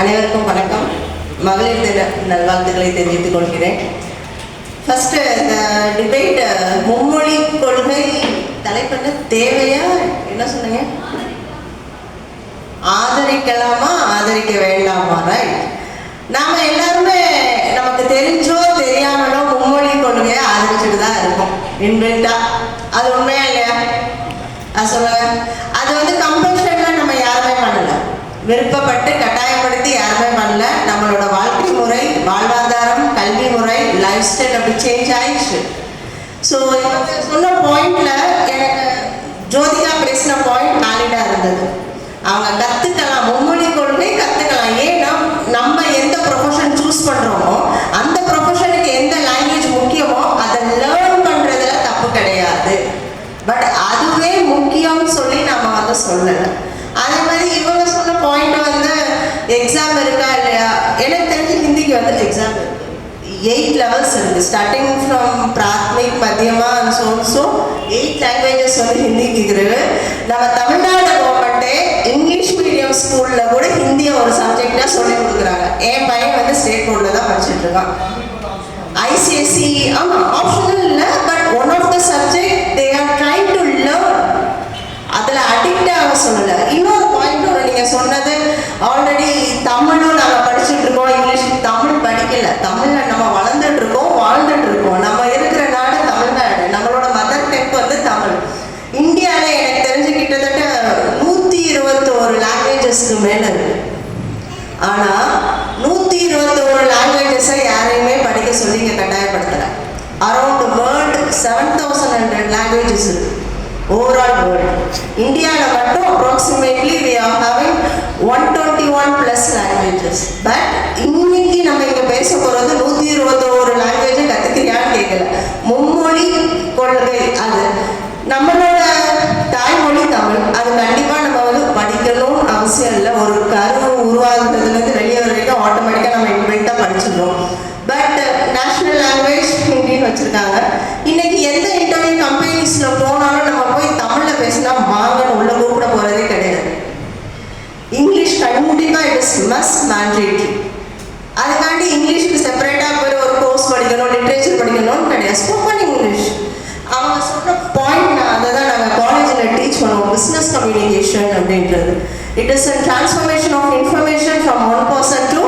அனைவருக்கும் வணக்கம். மகளிர் தின நல்வாழ்த்துக்களை தெரிவித்துக் கொள்கிறேன். ஃபஸ்ட்டு இந்த டிபேட் மும்மொழி கொள்கை தலைப்பெண்ண தேவையா? என்ன சொன்னீங்க? ஆதரிக்கலாமா? ஆதரிக்க வேண்டாமா? ரைட் நாம எல்லாருமே நமக்கு தெரிஞ்சோ தெரியாமலோ மும்மொழி கொள்கையை ஆதரிச்சுட்டு தான் இருக்கோம். இன்பில்ட்டா அது உண்மையா இல்லையா? அது சொல்லுங்க அது வந்து கம்பல்ஷன்ல நம்ம யாருமே பண்ணல விருப்பப்பட்டு கட்டாயப்படுத்தி யாருமே பண்ணல நம்மளோட வாழ்க்கை முறை வாழ்வாதாரம் கல்வி முறை லைஃப் ஸ்டைல் அப்படி சேஞ்ச் ஆயிடுச்சு. ஸோ சொன்ன பாயிண்ட்ல எனக்கு ஜோதிகா பேசின பாயிண்ட் வேலிடா இருந்தது. அவங்க கத்துக்கலாம் மும்மொழி கொள்கை கத்துக்கலாம். ஏன்னா நம்ம எந்த ப்ரொஃபஷன் சூஸ் பண்றோமோ அந்த ப்ரொஃபஷனுக்கு எந்த லாங்குவேஜ் முக்கியமோ அதை லேர்ன் பண்றதுல தப்பு கிடையாது. பட் அதுவே முக்கியம்னு சொல்லி நம்ம வந்து சொல்லலை அதே மாதிரி இவங்க சொன்ன பாயிண்ட் வந்து எக்ஸாம் இருக்கா இல்லையா? எனக்கு தெரிஞ்சு ஹிந்திக்கு வந்து எக்ஸாம் இருக்கு. எயிட் லெவல்ஸ் இருக்கு. Starting from Prathmik Madhyama so so eight languages வந்து ஹிந்திக்கு இருக்கு நம்ம தமிழ்நாடு கவர்மெண்ட்டே இங்கிலீஷ் மீடியம் ஸ்கூலில் கூட ஹிந்தியை ஒரு சப்ஜெக்டாக சொல்லி கொடுக்குறாங்க. என் பையன் வந்து ஸ்டேட் போர்டில் தான் படிச்சுட்டு இருக்கான். ஐசிஎஸ்சி ஆமாம் ஆப்ஷனல் இல்லை but one of the subject they are trying to learn அதில் அடிக்ட் ஆக சொல்லலை. இன்னொரு நீங்கள் சொன்னது ஆல்ரெடி தமிழும் நாங்கள் படிச்சுட்டு இருக்கோம் இங்கிலீஷ் தமிழ் படிக்கல. தமிழில் நம்ம வளர்ந்துட்டு இருக்கோம் வாழ்ந்துட்டு இருக்கோம். நம்ம இருக்கிற நாடு தமிழ்நாடு நம்மளோட மதர் டெக் வந்து தமிழ். இந்தியாவில் எனக்கு தெரிஞ்சு கிட்டத்தட்ட நூற்றி இருபத்தோரு லாங்குவேஜஸ்க்கு மேலே இருக்கு. ஆனால் நூற்றி இருபத்தோரு லாங்குவேஜஸை யாரையுமே படிக்க சொல்லி இங்கே கட்டாயப்படுத்தலை. Around world seven thousand hundred languages இருக்கு. ஓவரால் வேர்ல்டு இந்தியாவில் மட்டும் approximately we are having one twenty one plus languages but இன்னைக்கு நம்ம இங்கே பேச போகிறது நூற்றி இருபத்தோரு லாங்குவேஜை கற்றுக்கிறியான்னு கேட்கல மும்மொழி கொள்கை அது. நம்மளோட தாய்மொழி தமிழ். அது கண்டிப்பாக நம்ம வந்து படிக்கணும்னு அவசியம் இல்லை. ஒரு கருவு உருவாகுறதுலேருந்து வெளியே வரைக்கும் ஆட்டோமேட்டிக்காக நம்ம இன்பில்ட்டாக படிச்சிடுறோம் பட் நேஷ்னல் uh, லாங்குவேஜ் ஹிந்தின்னு வச்சுருக்காங்க. இன்னைக்கு எந்த இன்டர்வியூ கம்பெனிஸில் போனாலும் நம்ம போய் தமிழில் பேசினா வாங்கன்னு உள்ள கூப்பிட போகிறதே கிடையாது இங்கிலீஷ் கண்டிப்பாக இட் இஸ் மஸ்ட் மேண்டேட்ரி அதுக்காண்டி இங்கிலீஷ்க்கு செப்பரேட்டாக போய் ஒரு கோர்ஸ் படிக்கணும் லிட்ரேச்சர் படிக்கணும்னு கிடையாது ஸ்போக்கன் இங்கிலீஷ் அவங்க சொல்கிற பாயிண்ட் நான் அதை தான் நாங்கள் காலேஜில் டீச் பண்ணுவோம் business communication It it is a of of information from one person to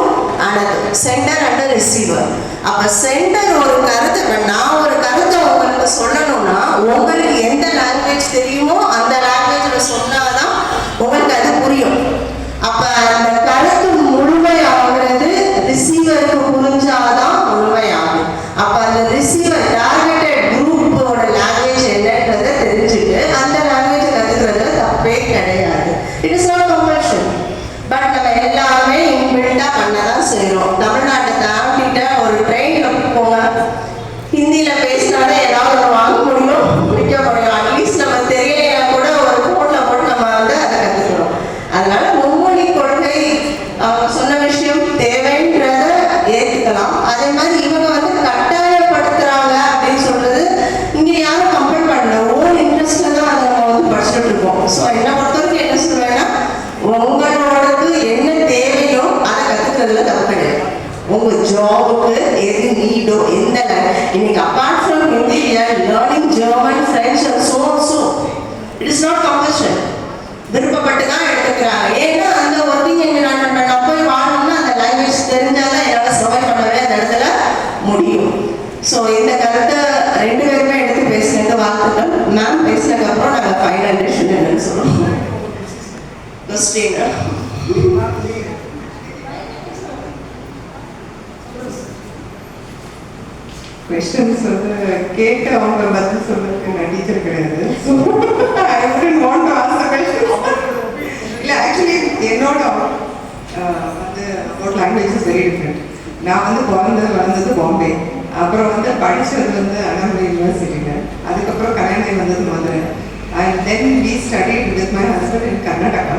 another sender and receiver. அப்போ சென்டர் ஒரு கருத்தை இப்ப நான் ஒரு கருத்தை உங்களுக்கு சொல்லணும்னா உங்களுக்கு எந்த லாங்குவேஜ் தெரியுமோ அந்த லாங்குவேஜில் சொன்னாதான் உங்களுக்கு அது புரியும் அப்ப அந்த கருத்து முழுமையாகிறது ரிசீவருக்கு புரிஞ்சாதான் முழுமையாகும் அப்ப அந்த ரிசீவர் டார்கெட்டட் குரூப்போட லாங்குவேஜ் என்னன்றதை தெரிஞ்சுட்டு அந்த லாங்குவேஜ் கத்துக்கிறதுல தப்பே கிடையாது it is not compulsion but நம்ம எல்லாமே இன்பில்ட்டா பண்ண தான் செய்கிறோம் தமிழ்நாட்டை தாண்டிட்ட ஒரு ட்ரெயினில் போங்க ஹிந்தியில பேசினாலே ஏதாவது ஒன்று வாங்க முடியும் விற்க முடியும் அட்லீஸ்ட் நம்ம தெரியலையா கூட ஒரு ஃபோனில் போட்டு நம்ம வந்து அதை கற்றுக்கிறோம் அதனால மும்மொழி கொள்கை அவங்க சொன்ன விஷயம் தேவைன்றத ஏற்றுக்கலாம் அதே மாதிரி இவங்க வந்து கட்டாயப்படுத்துறாங்க அப்படின்னு சொல்றது இங்க யாரும் கம்பல் பண்ணல ஓன் இன்ட்ரெஸ்ட்ல தான் அதை நம்ம வந்து படிச்சுட்டு இருக்கோம் ஸோ என்னை பொறுத்தவரைக்கும் என்ன சொல்லுவேன்னா உங்களோடது என்ன தேவையோ அதை கத்துக்கிறதுல தப்பு கிடையாது. உங்க ஜாபுக்கு எது நீடோ எந்த இன்னைக்கு apart from Hindi learning German French and so so it is not compulsion விருப்பப்பட்டு தான் எடுத்துக்கிறாங்க ஏன்னா அந்த ஒர்க்கிங் என்விரான்மெண்ட் நான் போய் வாழணும்னா அந்த லாங்குவேஜ் தெரிஞ்சாதான் என்னால் சர்வை பண்ணவே அந்த இடத்துல முடியும். ஸோ இந்த கருத்தை ரெண்டு பேருமே எடுத்து பேசினது வாழ்த்துக்கள் மேம் பேசினதுக்கப்புறம் நாங்கள் ஃபைனல் ஹண்ட்ரட் என்னன்னு சொல்லுவோம் கொஸ்டின் கொஸ்டின்ஸ் வந்து கேட்டு அவங்க பதில் சொல்றதுக்கு நான் டீச்சர் கிடையாது. ஐ ஆக்சுவலி என்னோட வந்து அபவுட் லாங்குவேஜஸ் வெரி டிஃப்ரெண்ட் நான் வந்து பிறந்தது வளர்ந்தது பாம்பே அப்புறம் வந்து படிச்சது வந்து அண்ணாமலை யூனிவர்சிட்டியில் அதுக்கப்புறம் கல்யாணம் வந்தது Madurai. And then we studied with my husband in Karnataka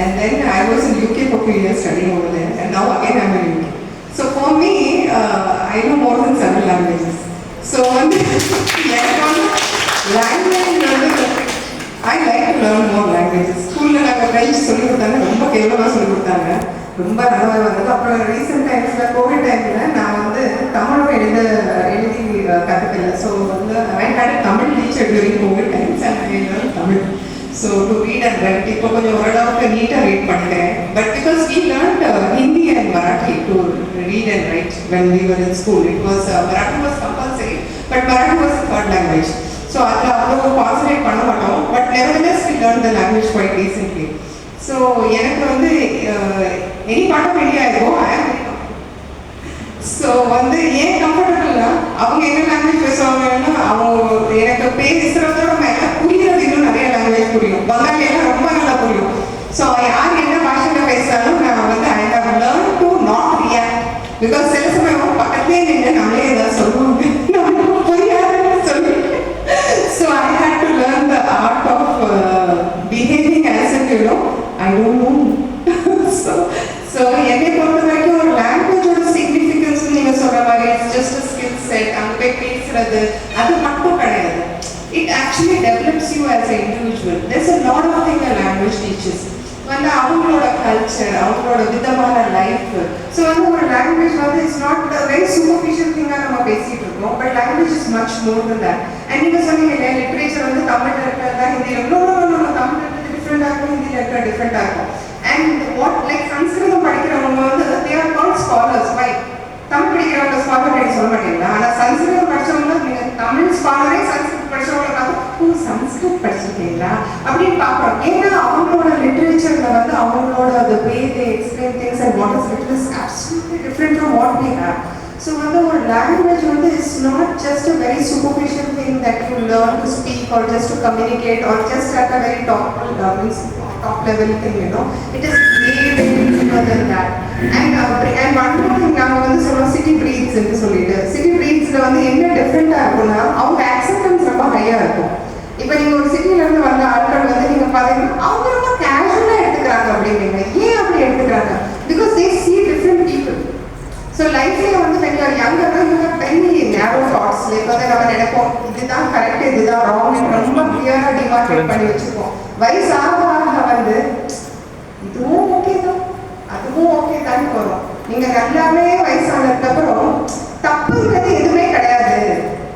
and then I was in UK for two years studying over there and now again I'm in UK so for me I know more then seven languages so வந்து எனக்கு வந்து language வந்து I like to learn more languages ஸ்கூலில் நாங்கள் French சொல்லி கொடுத்தாங்க ரொம்ப கேவலமாக சொல்லி கொடுத்தாங்க. ரொம்ப நல்லா வந்தது. அப்புறம் ரீசெண்ட் டைம்ஸில் கோவிட் டைமில் நான் தமிழும் எழுத எழுதி கற்றுக்கல ஸோ வந்து I had Tamil teacher during Covid times and Tamil. So to read and write இப்போ கொஞ்சம் ஓரளவுக்கு நீட்டாக ரீட் பண்ணிக்கிறேன் but because we learned Hindi and Marathi to read and write when we were in school it was Marathi was compulsory but Marathi was third language so அதில் அவ்வளோ concentrate பண்ண மாட்டோம். But nevertheless we learn the language quite recently so எனக்கு வந்து any part of India இருக்கோ ஐ so வந்து ஏன் கம்ஃபர்டபுள்னா அவங்க என்ன லாங்குவேஜ் பேசுவாங்கன்னா அவங்க எனக்கு பேசுறதோட மேல புரியுறது இன்னும் நிறைய லாங்குவேஜ் புரியும். பங்காளியெல்லாம் ரொம்ப நல்லா புரியும். ஸோ யார் என்ன பேசுறது அது மட்டும் கிடையாது. It actually develops you as a individual there's a lot of thing language teachers வந்து அவங்களோட கல்ச்சர் அவங்களோட விதமான லைஃப் ஸோ வந்து ஒரு லாங்குவேஜ் வந்து இட்ஸ் நாட் வெரி சூப்பர்ஃபிஷியல் திங்காக நம்ம பேசிட்டு இருக்கோம். But language is much more than that and நீங்கள் சொன்னீங்க இல்லையா லிட்ரேச்சர் வந்து தமிழ் இருக்கிறதா ஹிந்தியில் நோ நோ நோ தமிழ்ல இருக்கிறது டிஃப்ரெண்டாக இருக்கும் ஹிந்தியில் இருக்கிற டிஃப்ரெண்டாக இருக்கும். அண்ட் வாட் லைக் சன்ஸ்கிருதம் படிக்கிறவங்க வந்து they are called scholars by Tamil படிக்கிறவங்க ஸ்காலர் நீங்க சொல்ல மாட்டீங்களா? ஆனா சம்ஸ்கிருதம் படிச்சவங்க நீங்க தமிழ் ஸ்காலரே சம்ஸ்கிருத் படிச்சவங்க பார்த்து ஓ சம்ஸ்கிருத் படிச்சிருக்கீங்களா? அப்படின்னு பார்க்குறோம் ஏன்னா அவங்களோட லிட்ரேச்சர்ல வந்து அவங்களோட the way they explain things and what is written is absolutely different from what we have. So வந்து ஒரு லாங்குவேஜ் வந்து it's not just a very superficial thing that you learn to speak or just to communicate or just at a very top means top level thing, you it is is way, way deeper than that. And, uh, and one more thing, நாம வந்து சொல்லுவோம் city breeds என்று சொல்லிட்டு. City பிரீட்ஸ்ல வந்து என்ன டிஃப்ரெண்டா இருக்கும்னா அவங்க அக்செப்டன்ஸ் ரொம்ப ஹையா இருக்கும். இப்போ நீங்க ஒரு சிட்டில இருந்து வந்த ஆட்கள் வந்து நீங்க பாத்தீங்கன்னா அவங்க ரொம்ப கேஷுவலா எடுத்துக்கிறாங்க அப்படின்னீங்க ஏன் அப்படி எடுத்துக்கிறாங்க? Because they see different people. So லைஃப்லேயே வந்து younger you have very narrow thoughts. Like வந்து நம்ம நினைப்போம் இதுதான் கரெக்ட் இதுதான் ராங் ரொம்ப கிளியராக டிமார்க்கேட் பண்ணி வச்சிருப்போம் வயசு ஆக ஆக வந்து இதுவும் ஓகே தான். அதுவும் ஓகே தான் போகிறோம் நீங்க எல்லாமே வயசானதுக்கு அப்புறம் தப்புங்கிறது எதுவுமே கிடையாது.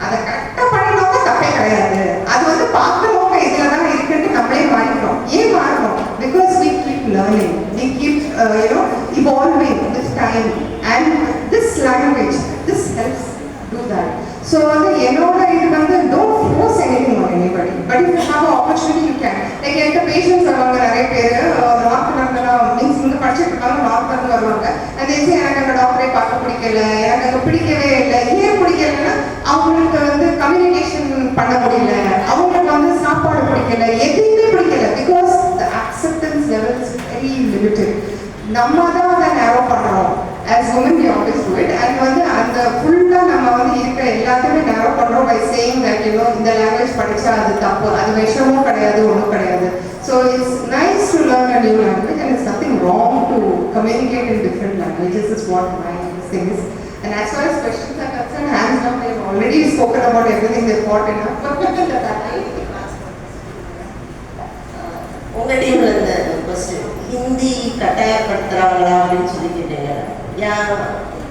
அதை கரெக்டாக பண்ணினவங்க தப்பே கிடையாது. அது வந்து பார்க்குறவங்க இதில் தான் இருக்குன்னு நம்மளே மாறிக்கிறோம். ஏன் மாறணும்? Because we keep learning we keep you know evolving know time and this language this helps do that so வந்து என்னோட இது வந்து don't force anything on anybody. But if you have opportunity you என்கிட்ட பேஷன்ஸ் வருவாங்க நிறைய பேர். நார்த்ல means இங்கே படிச்சுட்டு இருக்காங்க வருவாங்க. அந்த இது எனக்கு அந்த டாக்டரை பார்க்க பிடிக்கல எனக்கு அங்கே பிடிக்கவே இல்லை. ஏன் பிடிக்கலன்னா அவங்களுக்கு வந்து கம்யூனிகேஷன் பண்ண முடியல. அவங்களுக்கு வந்து சாப்பாடு பிடிக்கல. எதுவுமே பிடிக்கல. Because the acceptance level is very limited நம்ம தான் அதை நேரோ பண்ணுறோம் as women we always do it and வந்து அந்த ஃபுல்லாக நம்ம வந்து இருக்கிற எல்லாத்தையுமே நேரோ பண்ணுறோம் by same that you know இந்த லாங்குவேஜ் படித்தா அது தப்பு. அது விஷயமும் கிடையாது ஒன்றும் கிடையாது. So it's nice to learn a new language and it's nothing wrong to communicate in different languages is what my thing is And as far as questions are concerned, hands down, they've already spoken about everything they thought enough. உங்க டீம்ல இருந்த question Hindi கட்டாயப்படுத்துறாங்களா அப்படின்னு சொல்லி கேட்டீங்க. Yeah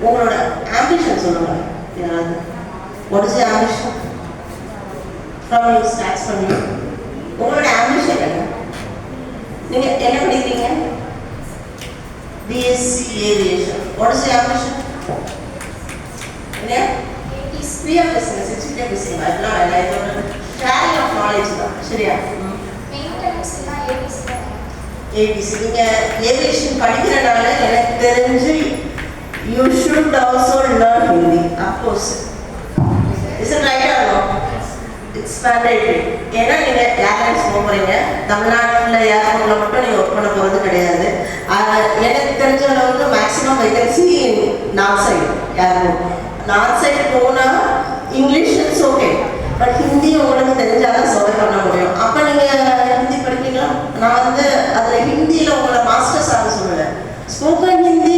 உங்களோட ambition சொல்லுங்க. யாராவது? What is ambition from you starts பண்ணி உங்களோட ஆம்பிஷன் என்ன? நீங்க என்ன படிக்கிறீங்க? BSc aviation what is ambition என்ன? ஃப்ரீயா பேசுங்க சிரிச்சுட்டே பேசுங்க அதெல்லாம் வேலை ஷேரிங் ஆஃப் நாலேஜ் தான். சரியா? ஏபிசி நீங்கள் ஏவியேஷன் படிக்கிறனால எனக்கு தெரிஞ்சு you should also learn Hindi of course is it right or no it's mandatory ஏன்னா நீங்கள் ஏர்லைன்ஸ் போக போகிறீங்க தமிழ்நாட்டில் ஏர்போர்ட்டில் மட்டும் நீங்கள் ஒர்க் பண்ண போகிறது கிடையாது. எனக்கு தெரிஞ்ச அளவுக்கு maximum vacancy north side airport north side போனால் English it's okay but Hindi உங்களுக்கு தெரிஞ்சாதான் சர்வை பண்ண முடியும். அப்போ நீங்கள் ஹிந்தி படிப்பீங்களா? நான் வந்து அதில் ஹிந்தியில் உங்களை மாஸ்டர்ஸ் ஆக சொல்லலை. Spoken Hindi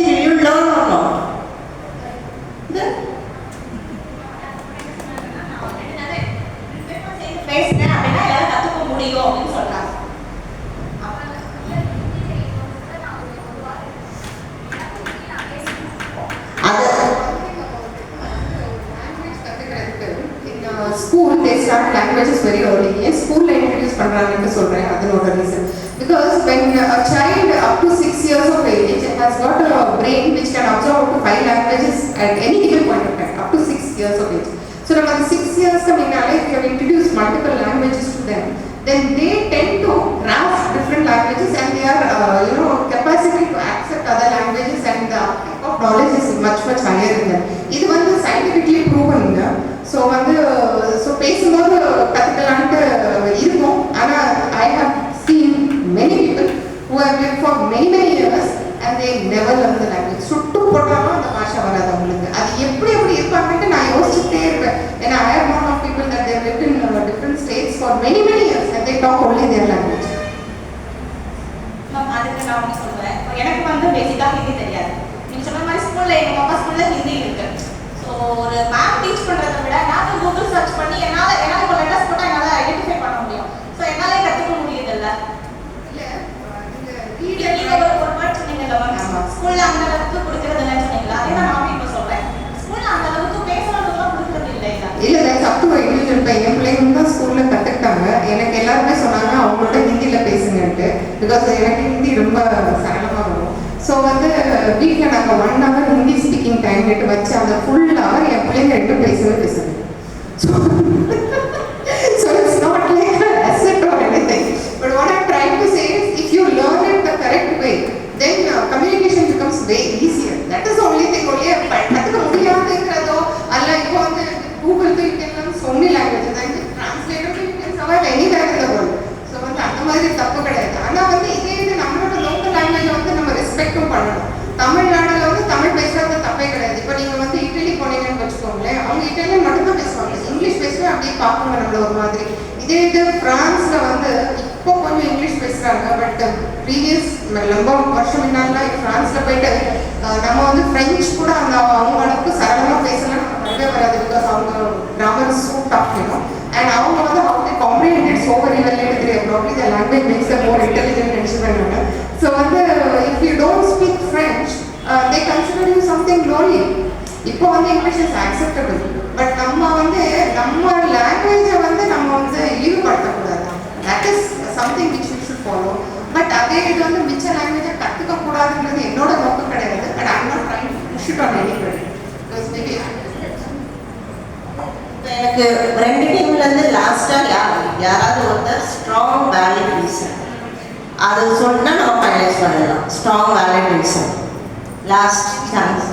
much much higher much இது வந்து சயின்டிஃபிக்லி proven ஸோ வந்து ஸோ பேசும்போது கற்றுக்கலான்ட்டு இருக்கும். ஆனால் I have seen many people who have live for many many years and they never வந்து லாங்குவேஜ் சுட்டு போட்டாலும் அந்த பாஷை வராது அவங்களுக்கு. அது எப்படி எப்படி இருப்பாங்கன்ட்டு நான் யோசிச்சுட்டே இருப்பேன். ஏன்னா I have lot of people that there live in different states for many many years and they talk only their language ma'am அதுக்கு நான் ஒன்று சொல்லுவேன் எனக்கு வந்து பேசிக்காக ஹிந்தி தெரியாது. நீங்க சொன்ன மாதிரி ஸ்கூல்ல எங்க பாப்பா ஸ்கூல்ல ஹிந்தி இருக்கு. ஸோ ஒரு மேம் டீச் பண்றதை விட நான் கூகுள் சர்ச் பண்ணி என்னால என்னால இப்போ லெட்டர்ஸ் போட்டால் என்னால ஐடென்டிஃபை பண்ண முடியும். ஸோ என்னாலே கற்றுக்க முடியுதுல்ல? இல்லை நீங்க ஒரு ஒரு வேர்ட் சொன்னீங்கல்ல மேம். ஸ்கூல்ல அந்த அளவுக்கு கொடுக்கறது இல்லைன்னு சொன்னீங்களா? அதே தான் நானும் இப்போ சொல்றேன். ஸ்கூல்ல அந்த அளவுக்கு பேசுறதுலாம் கொடுக்கறது இல்லை இல்ல தட்ஸ் அப் டு இண்டிவிஜுவல் இப்போ என் பிள்ளைங்க தான் ஸ்கூலில் கற்றுக்கிட்டாங்க எனக்கு எல்லாருமே சொன்னாங்க அவங்களோட ஹிந்தியில் பேசுங்கன்ட்டு. பிகாஸ் எனக்கு ஹிந்தி ரொம்ப சரளமாக ஸோ வந்து வீட்டில் நாங்கள் one hour Hindi speaking time கேட்டு வச்சு அந்த ஃபுல் ஹவர் என் பிள்ளைங்க ரெண்டு பேசவே பேசுது so it's not like asset or anything but what I'm trying to say is if you learn it the correct way then communication becomes way easier that is only thing only கற்றுக்க முடியாதுங்கிறதோ அல்ல இப்போ வந்து Google you can learn so many languages and translated you can survive anywhere in the world so வந்து அந்த மாதிரி தப்பு கிடையாது ஆனால் வந்து இதே இது நம்மளோட லோக்கல் லாங்குவேஜை வந்து நம்ம ரெஸ்பெக்டும் பண்ணணும் தமிழ்நாடுல வந்து தமிழ் பேசுறது தப்பே கிடையாது இப்போ நீங்கள் வந்து இட்டலி போனீங்கன்னு வச்சுக்கோங்களேன் அவங்க இட்டாலியன் மட்டும்தான் பேசுவாங்க இங்கிலீஷ் பேசுவேன் அப்படியே பார்ப்பாங்க நம்மள ஒரு மாதிரி. இதே இது பிரான்ஸ்ல வந்து இப்போ கொஞ்சம் இங்கிலீஷ் பேசுறாங்க பட் ப்ரீவியஸ் ரொம்ப வருஷம் முன்னாடிலாம் பிரான்ஸ்ல போயிட்டு நம்ம வந்து ஃப்ரெஞ்ச் கூட அந்த அவங்க அளவுக்கு சரளமாக பேசலாம் நமக்கு வரவே வராது பிகாஸ் அவங்க கிராமர் சூ டஃப் அண்ட் அவங்க வந்து அவங்க காம்ப்ரிஹெண்டட் சோவர் இவெல்லாம் தெரியும் probably the language makes them more intelligent நினச்சிருக்காங்க ஸோ வந்து if you don't speak French they consider you something lowly இப்போ வந்து இங்கிலீஷ் இஸ் அக்செப்டபிள் நம்ம லாங்குவேஜை வந்து நம்ம வந்து ஈடுபடுத்தக்கூடாது that is something which you should follow but அதே இது வந்து மிச்ச லாங்குவேஜை கற்றுக்க கூடாதுன்றது என்னோட நோக்கம் கிடையாது. But I'm not trying to push it on anybody because எனக்கு ரெண்டு டீம்ல இருந்து லாஸ்டா யார் யாராவது ஒருத்தர் ஸ்ட்ராங் வேலிட் ரீசன் அது சொன்னா நம்ம ஃபைனலைஸ் பண்ணிடலாம் strong valid reason last chance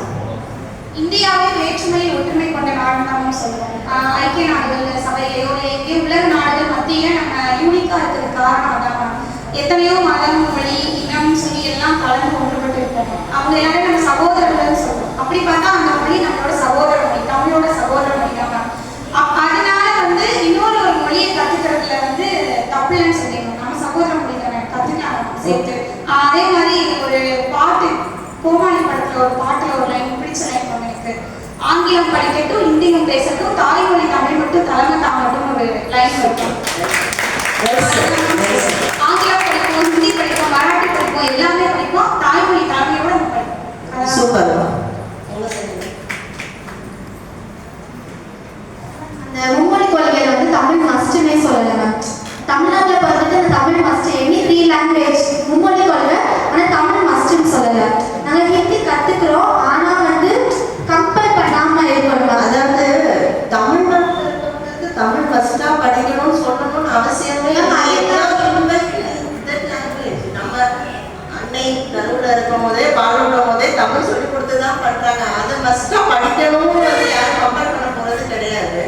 கொண்ட சொல்லுவோம் ஐக்கிய நாடுகள் சபையிலையோ இல்லை உலக நாடுகள் மத்தியில் நம்ம யூனிக்காக இருக்கிறது காரணம் அதான் எத்தனையோ மதம் மொழி இனம் சொல்லி எல்லாம் கலந்து ஒன்றுபட்டு இருக்கோம் அவங்க எல்லாரும் நம்ம சகோதரர்கள் சொல்லுவோம் அப்படி பார்த்தா அந்த மொழி நம்மளோட சகோதர மொழி தமிழோட சகோதர மொழி தான் அப்- அதனால வந்து இன்னொரு ஒரு மொழியை கத்துக்கிறதுல வந்து தப்பு இல்லைன்னு சொல்லிடணும். நம்ம சகோதர மொழி தானே கத்துக்கலாம் சேர்த்து. அதே மாதிரி ஒரு பாட்டு கோமாளி படத்துல ஒரு பாட்டுல ஒரு லைன் பிடிச்ச லைன் ஒன்று எனக்கு ஆங்கிலம் படிக்கட்டும் இந்தியும் பேசட்டும் தாய்மொழி தமிழ் மட்டும் தலைமை தாங்கட்டும் ஒரு லைன் இருக்கும் ஆங்கிலம் படிப்போம் ஹிந்தி படிப்போம் மராட்டி படிப்போம் எல்லாமே படிப்போம். தாய்மொழி நம்ம படிப்போம். சூப்பர் அந்த மும்மொழி கொள்கையில வந்து தமிழ் மஸ்ட்னே சொல்லல மேம் தமிழ்நாட்டில் பிறந்துட்டு அந்த Tamil must any three language மும்மொழி கொள்கை ஆனால் தமிழ் மஸ்ட்னு சொல்லல நாங்கள் ஹிந்தி கற்றுக்குறோம் ஆனால் வந்து கம்பேர் பண்ணாமல் இருக்கணும் ma'am. அதாவது தமிழ்நாட்டில் இருக்கவங்களுக்கு தமிழ் ஃபர்ஸ்டா படிக்கணும்னு சொல்லணும்னு அவசியமே இல்லை. எல்லாம் inbuilt in that language. நம்ம அன்னை நடுவில் இருக்கும் போதே பாலூட்டும் போதே தமிழ் சொல்லி கொடுத்து தான் பண்றாங்க அதை ஃபர்ஸ்டா படிக்கணும்னு வந்து யாரும் கம்பேர் பண்ண போறது கிடையாது.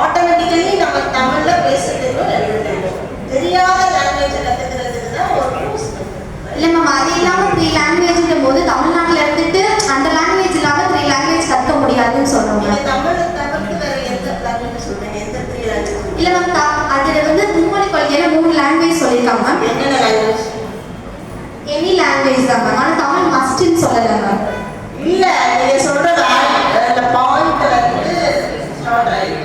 ஆட்டோமேட்டிக்கலி நம்ம தமிழ்ல பேச தெரியும் எழுத தெரியும் தெரியாத லாங்குவேஜை கத்துக்கிறதுக்கு தான் ஒரு கோர்ஸ் இல்லை மேம் அது இல்லாமல் த்ரீ லாங்குவேஜ்ங்கும் போது தமிழ்நாட்டில் இருந்துட்டு அந்த லாங்குவேஜ் இல்லாமல் த்ரீ லாங்குவேஜ் கற்றுக்க முடியாதுன்னு சொல்கிறோம் மேம் தமிழை தவிர்த்து வேற எந்த லாங்குவேஜ் சொல்றீங்க? எந்த த்ரீ லாங்குவேஜ் இல்லை மேம் அதில் வந்து மும்மொழி கொள்கையில மூணு லாங்குவேஜ் சொல்லியிருக்காங்க மேம் என்னென்ன லாங்குவேஜ் எனி லாங்குவேஜ் தான் மேம் ஆனால் தமிழ் மஸ்ட்னு சொல்லலை மேம் இல்ல நீங்க சொல்ற அந்த பாயிண்ட் வந்து not right.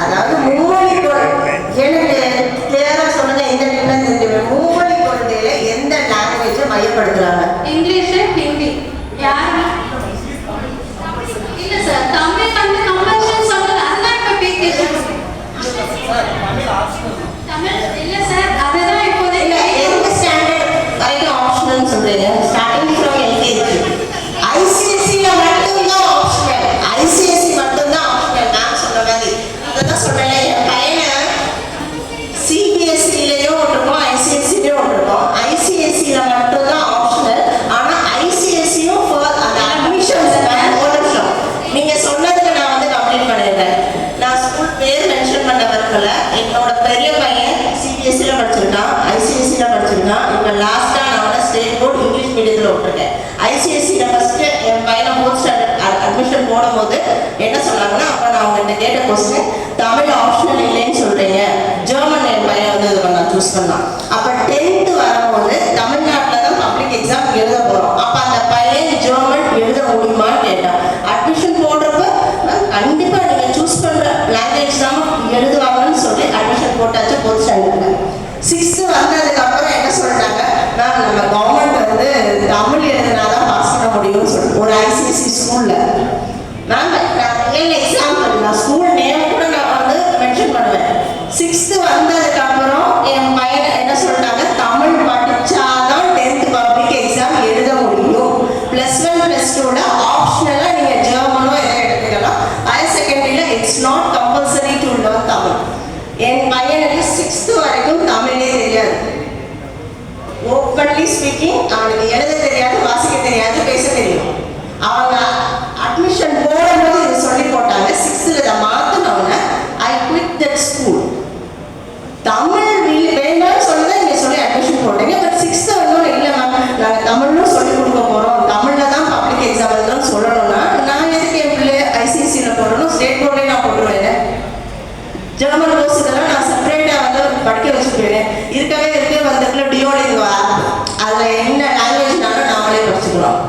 அதாவது மும்மொழி கொள்கை எனக்கு கிளியரா சொல்லுங்க எந்த டைம்ல தெரிஞ்சு மும்மொழி கொள்கையில எந்த லாங்குவேஜை மையப்படுத்துறாங்க இங்கிலீஷு ஹிந்தி யாரு இல்ல சார் தமிழ் வந்து கம்பல்ஷன் சொல்லல அதுதான் இப்ப பேசிட்டு இருக்கோம். தமிழ் இல்ல சார் அது படிச்சதுன்னா இப்போ லாஸ்ட்டாக நான் வந்து ஸ்டேட் போர்டு இங்கிலீஷ் மீடியத்தில் விட்டுருக்கேன் ஐசிஎஸ்சியில் ஃபஸ்ட்டு என் பையனை ஃபோர்த் ஸ்டாண்டர்ட் அட்மிஷன் போடும்போது என்ன சொன்னாங்கன்னா அப்போ நான் அவங்ககிட்ட கேட்ட கொஸ்டின் தமிழ் ஆப்ஷனல் இல்லைன்னு சொல்றீங்க. ஜெர்மன் என் பையன் வந்து இது நான் சூஸ் பண்ணான் அப்போ டென்த்து வரும்போது தமிழ்நாட்டில் தான் பப்ளிக் எக்ஸாம் எழுத போகிறோம் அப்போ அந்த பையன் ஜெர்மன் எழுத முடியுமான்னு கேட்டான் அட்மிஷன் போடுறப்ப கண்டிப்பாக நீங்கள் சூஸ் பண்ணுற லாங்குவேஜ் தான் எழுதுவாங்கன்னு சொல்லி அட்மிஷன் போட்டாச்சு ஃபோர்த் ஸ்டாண்டர்டில் சிக்ஸ்த்து வந்ததுக்கு அப்புறம் என்ன சொல்லிட்டாங்க மேம் நம்ம கவர்மெண்ட் வந்து தமிழ் எழுதினா தான் பாஸ் பண்ண முடியும்னு சொல்லி ஒரு ஐசிஎஸ்சி ஸ்கூலில் மேம் நான் ஏழு எக்ஸாம்பிள் நான் ஸ்கூல் நேம் கூட நான் வந்து மென்ஷன் பண்ணுவேன் சிக்ஸ்த்து வந்ததுக்கு அப்புறம் என் பையன் என்ன சொல்லிட்டாங்க? தமிழ் படிச்சாதான் டென்த் பப்ளிக் எக்ஸாம் எழுத முடியும். ப்ளஸ் ஒன் ப்ளஸ் டூவில் ஆப்ஷனலாக நீங்கள் ஜெர்மனோ எதை எடுத்துக்கலாம். Higher செகண்டரியில் it's not compulsory to learn Tamil. என் பையனுக்கு சிக்ஸ்த்து வரைக்கும் தமிழே தெரியாது. ஓப்பன்லி ஸ்பீக்கிங் அவனுக்கு எழுத தெரியாது வாசிக்க தெரியாது பேச தெரியும். அவங்க அட்மிஷன் போடும்போது இது சொல்லி போட்டாங்க சிக்ஸ்த்தில் இதை மாற்றினவன I quit that school Tamil we- வேண்டாம்னு சொல்லி தான் இங்கே சொல்லி அட்மிஷன் போட்டீங்க பட் சிக்ஸ்த்து வந்தோம் இல்லை மேம் நாங்கள் தமிழும் சொல்லிக் கொடுக்க போகிறோம் தமிழில் தான் பப்ளிக் எக்ஸாம் எழுதணும்னு சொல்லணும்னா நான் எதுக்கு என் பிள்ளை ஐசிஎஸ்சியில் போடணும்? ஸ்டேட் போர்டே நான் போட்டுருவேன் ஜெர்மன் கோர்ஸ் இதெல்லாம் நான் செப்பரேட்டாக வந்து படிக்க வச்சுக்கிறேன் இருக்கவே இருக்க வந்ததுல டியோட இதுவா அதில் என்ன லாங்குவேஜ்னாலும் நாமளே படிச்சுக்கிறோம்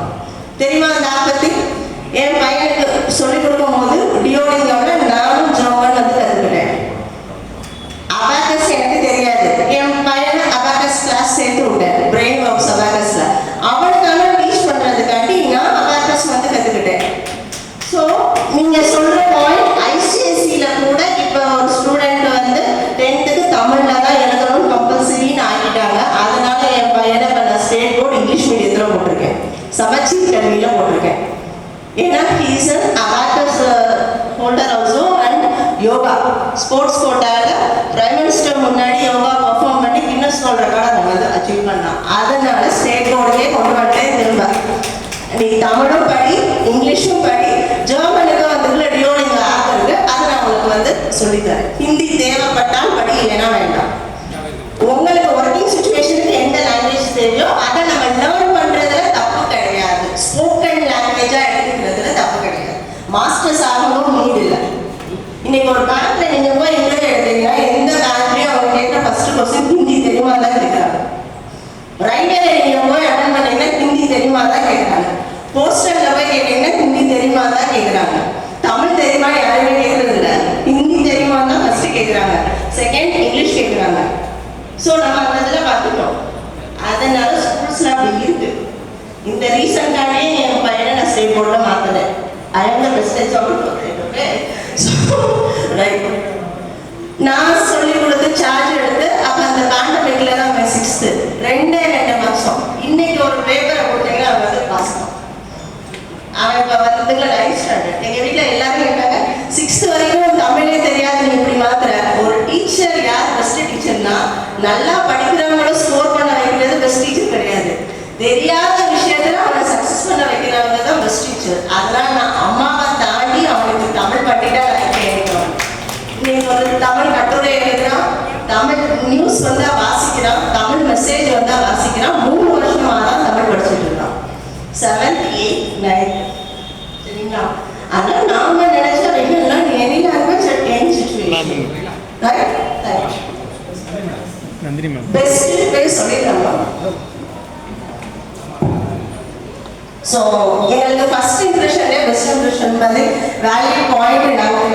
தெரியுமா அந்த ஆப் பற்றி என் பையனுக்கு சொல்லிக் கொடுக்கும் போது நானும் ஜெர்மன் வந்து கற்றுக்கிட்டேன் அபாகஸ் எனக்கு தெரியாது என் பையனை அபாகஸ் கிளாஸ் சேர்த்து விட்டேன் பிரெயின் ஒர்க்ஸ் அபாகஸ்ல அவனுக்கான டீச் பண்றதுக்காண்டி நான் அபாகஸ் வந்து கத்துக்கிட்டேன் ஸோ நீங்க சொல்ற பாயிண்ட் ஐசிஎஸ்சியில கூட இப்போ ஒரு ஸ்டூடெண்ட் வந்து டென்த்துக்கு தமிழ்ல தான் எழுதணும் கம்பல்சரின்னு ஆக்கிட்டாங்க அதனால என் பையனை இப்போ நான் ஸ்டேட் போர்டு இங்கிலீஷ் மீடியத்தில் போட்டிருக்கேன் சமச்சீர் கல்வியில் போட்டிருக்கேன் ஏன்னா he's an abacus holder also and yoga sports கோட்டாவில் பிரைம் மினிஸ்டர் முன்னாடி யோகா பர்ஃபார்ம் பண்ணி கின்னஸ் வேர்ல்ட் ரெக்கார்ட் அந்த வந்து அச்சீவ் பண்ணான் அதனால ஸ்டேட் கொண்டு வந்துட்டேன் திரும்ப நீ தமிழும் படி இங்கிலீஷும் படி ஜெர்மனுக்கு வந்து டியோலிங் ஆப் இருக்கு அதை நான் உங்களுக்கு வந்து சொல்லித்தரேன். ஹிந்தி தேவைப்பட்டால் படி இல்லைன்னா வேண்டாம். உங்களுக்கு ஒர்க்கிங் சுச்சுவேஷனுக்கு எந்த லாங்குவேஜ் தேவையோ அதை நம்ம லேர்ன் பண்றதுல தப்பு கிடையாது. ஸ்போக்கன் லாங்குவேஜா எடுத்துக்கிறதுல தப்பு கிடையாது. மாஸ்டர்ஸ் ஆகணும் நீட் இல்லை. இன்னைக்கு ஒரு தெரியுமா தான் கேட்குறாங்க போஸ்டல்ல போய் கேட்டீங்கன்னா ஹிந்தி தெரியுமா தான் கேட்குறாங்க தமிழ் தெரியுமா? யாருமே கேட்கறது இல்ல ஹிந்தி தெரியுமா தான் ஃபர்ஸ்ட் கேட்குறாங்க செகண்ட் இங்கிலீஷ் கேட்குறாங்க ஸோ நம்ம அந்த இதில் பார்த்துட்டோம். அதனால ஸ்கூல்ஸ்ல அப்படி இருக்கு. இந்த ரீசன்டாகவே என் பையனை நான் ஸ்டே போர்டில் மாற்றினேன் I message the okay so right நான் சொல்லி கொடுத்து சார்ஜ் எடுத்து அப்போ அந்த பேண்டமிக்ல தான் அவன் சிக்ஸ்த்து ரெண்டே ரெண்டு மாதம் இன்னைக்கு ஒரு பேப்பரை கொடுத்தீங்கன்னா அவன் வந்து பாஸ் தான் அவன் அதுக்குள்ள வந்ததுல நைன்த் ஸ்டாண்டர்ட் எங்கள் வீட்டில் எல்லாரும் கேட்டாங்க சிக்ஸ்த் வரைக்கும் தமிழே தெரியாது நீ இப்படி மாத்துற. ஒரு டீச்சர் யார்? பெஸ்ட் டீச்சர்னா நல்லா படிக்கிறவங்கள ஸ்கோர் பண்ண வைக்கிறது பெஸ்ட் டீச்சர் கிடையாது. தெரியாத விஷயத்துல அவனை சக்ஸஸ் பண்ண வைக்கிறவங்க தான் பெஸ்ட் டீச்சர் அதனால நான் அம்மாவை தாண்டி அவனுக்கு தமிழ் பண்ணிட்டா லைஃப் எடுக்கிறோம் நீங்க ஒரு தமிழ் கட்டுரை எழுதுறான் தமிழ் நியூஸ் வந்தா வாசிக்கிறான் தமிழ் மெசேஜ் வந்தா வாசிக்கிறான். மூணு வருஷமா தான் தமிழ் படிச்சுட்டு இருக்கான். செவன்த் எயிட் நைன்த் சரிங்களா அதனால நாம நினைச்ச வெள்ளம்லாம் any language at any situation right Nandini ma'am best பேர் சொல்லிடுறாங்க ஸோ எங்களுக்கு ஃபர்ஸ்ட் இம்ப்ரெஷன்லேயே பெஸ்ட் இம்ப்ரெஷன் வந்து வேல்யூ பாயிண்ட் நாங்கள்